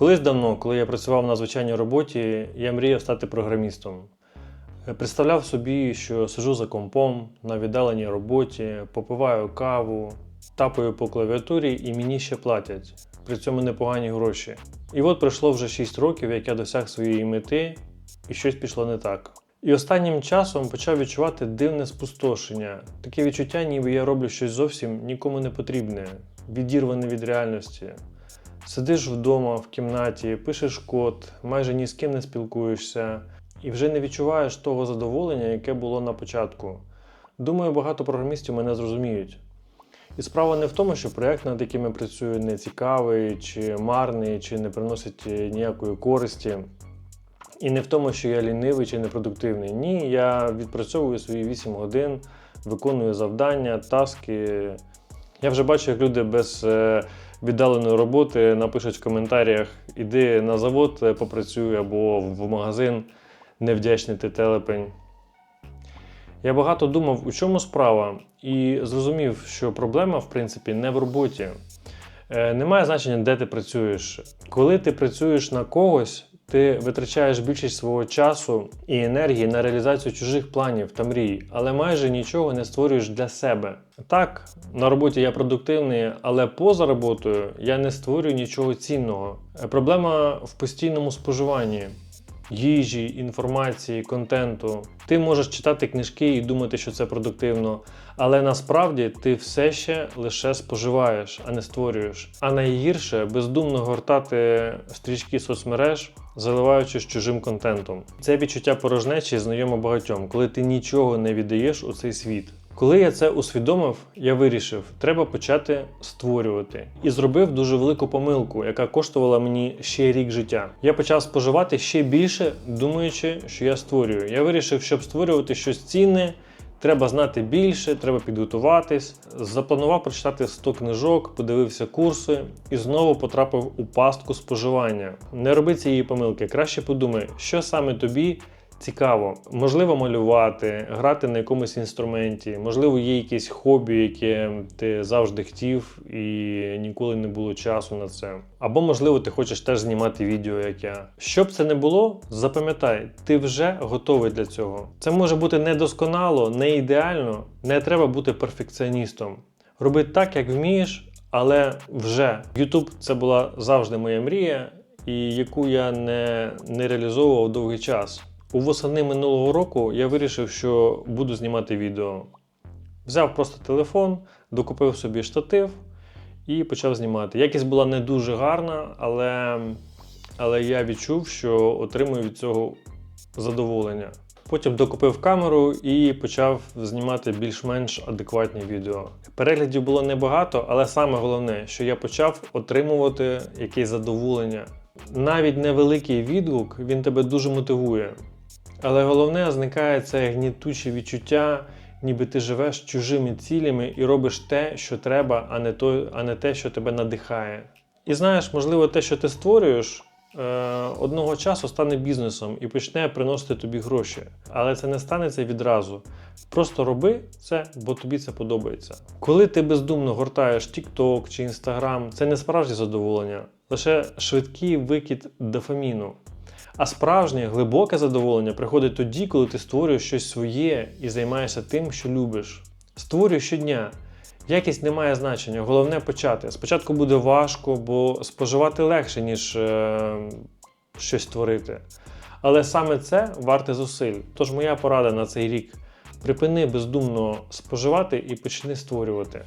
Колись давно, коли я працював на звичайній роботі, я мріяв стати програмістом. Е, Представляв собі, що сижу за компом на віддаленій роботі, попиваю каву, тапаю по клавіатурі і мені ще платять. При цьому непогані гроші. І от пройшло вже 6 років, як я досяг своєї мети, і щось пішло не так. І останнім часом почав відчувати дивне спустошення. Таке відчуття, ніби я роблю щось зовсім нікому не потрібне, відірване від реальності. Сидиш вдома в кімнаті, пишеш код, майже ні з ким не спілкуєшся і вже не відчуваєш того задоволення, яке було на початку. Думаю, багато програмістів мене зрозуміють. І справа не в тому, що проєкт, над яким я працюю, не цікавий, чи марний, чи не приносить е, ніякої користі. І не в тому, що я лінивий чи непродуктивний. Ні, я відпрацьовую свої 8 годин, виконую завдання, таски. Я вже бачу, як люди без е, віддаленої роботи напишуть в коментарях: іди на завод, е, попрацюй або в магазин, невдячний ти телепень. Я багато думав, у чому справа, і зрозумів, що проблема, в принципі, не в роботі. Е, Немає значення, де ти працюєш. Коли ти працюєш на когось, ти витрачаєш більшість свого часу і енергії на реалізацію чужих планів та мрій, але майже нічого не створюєш для себе. Так, на роботі я продуктивний, але поза роботою я не створюю нічого цінного. Проблема в постійному споживанні їжі, інформації, контенту. Ти можеш читати книжки і думати, що це продуктивно, але насправді ти все ще лише споживаєш, а не створюєш. А найгірше бездумно гортати стрічки соцмереж, заливаючись чужим контентом. Це відчуття порожнечі знайомо багатьом, коли ти нічого не віддаєш у цей світ. Коли я це усвідомив, я вирішив, треба почати створювати. І зробив дуже велику помилку, яка коштувала мені ще рік життя. Я почав споживати ще більше, думаючи, що я створюю. Я вирішив, щоб створювати щось цінне, треба знати більше, треба підготуватись. Запланував прочитати 100 книжок, подивився курси і знову потрапив у пастку споживання. Не роби цієї помилки, краще подумай, що саме тобі. Цікаво, можливо, малювати, грати на якомусь інструменті, можливо, є якесь хобі, яке ти завжди хотів і ніколи не було часу на це. Або, можливо, ти хочеш теж знімати відео, як я. Щоб це не було, запам'ятай, ти вже готовий для цього. Це може бути недосконало, не ідеально, не треба бути перфекціоністом. Роби так, як вмієш, але вже. YouTube це була завжди моя мрія, і яку я не, не реалізовував довгий час. У восени минулого року я вирішив, що буду знімати відео. Взяв просто телефон, докупив собі штатив і почав знімати. Якість була не дуже гарна, але, але я відчув, що отримую від цього задоволення. Потім докупив камеру і почав знімати більш-менш адекватні відео. Переглядів було небагато, але саме головне, що я почав отримувати якесь задоволення. Навіть невеликий відгук він тебе дуже мотивує. Але головне зникає це гнітуче відчуття, ніби ти живеш чужими цілями і робиш те, що треба, а не, то, а не те, що тебе надихає. І знаєш, можливо, те, що ти створюєш, е, одного часу стане бізнесом і почне приносити тобі гроші. Але це не станеться відразу. Просто роби це, бо тобі це подобається. Коли ти бездумно гортаєш TikTok чи Instagram, це не справжнє задоволення, лише швидкий викид дофаміну. А справжнє глибоке задоволення приходить тоді, коли ти створюєш щось своє і займаєшся тим, що любиш. Створюй щодня. Якість не має значення, головне почати. Спочатку буде важко, бо споживати легше, ніж е, щось творити. Але саме це варте зусиль. Тож моя порада на цей рік: припини бездумно споживати і почни створювати.